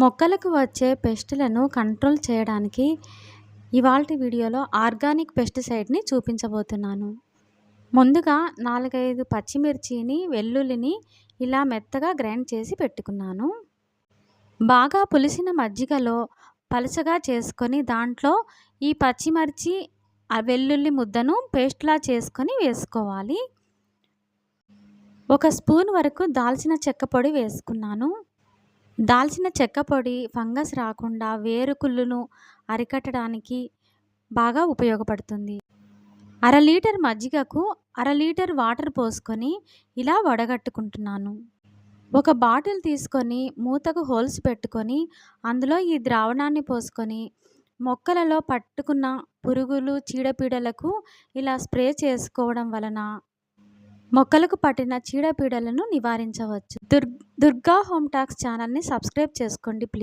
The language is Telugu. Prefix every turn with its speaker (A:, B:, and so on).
A: మొక్కలకు వచ్చే పెస్టులను కంట్రోల్ చేయడానికి ఇవాల్టి వీడియోలో ఆర్గానిక్ పెస్టిసైడ్ని చూపించబోతున్నాను. ముందుగా నాలుగైదు పచ్చిమిర్చిని వెల్లుల్లిని ఇలా మెత్తగా గ్రైండ్ చేసి పెట్టుకున్నాను. బాగా పులిసిన మజ్జిగలో పలుచగా చేసుకొని దాంట్లో ఈ పచ్చిమిర్చి వెల్లుల్లి ముద్దను పేస్ట్లా చేసుకొని వేసుకోవాలి. ఒక స్పూన్ వరకు దాల్చిన చెక్క పొడి వేసుకున్నాను. దాల్చిన చెక్క పొడి ఫంగస్ రాకుండా వేరుకుళ్ళును అరికట్టడానికి బాగా ఉపయోగపడుతుంది. అర లీటర్ మజ్జిగకు అర లీటర్ వాటర్ పోసుకొని ఇలా వడగట్టుకుంటున్నాను. ఒక బాటిల్ తీసుకొని మూతకు హోల్స్ పెట్టుకొని అందులో ఈ ద్రావణాన్ని పోసుకొని మొక్కలలో పట్టుకున్న పురుగులు చీడపీడలకు ఇలా స్ప్రే చేసుకోవడం వలన మొక్కలకు పట్టిన చీడపీడలను నివారించవచ్చు. దుర్ దుర్గా హోమ్ టాక్స్ ఛానల్ని సబ్స్క్రైబ్ చేసుకోండి ప్లీజ్.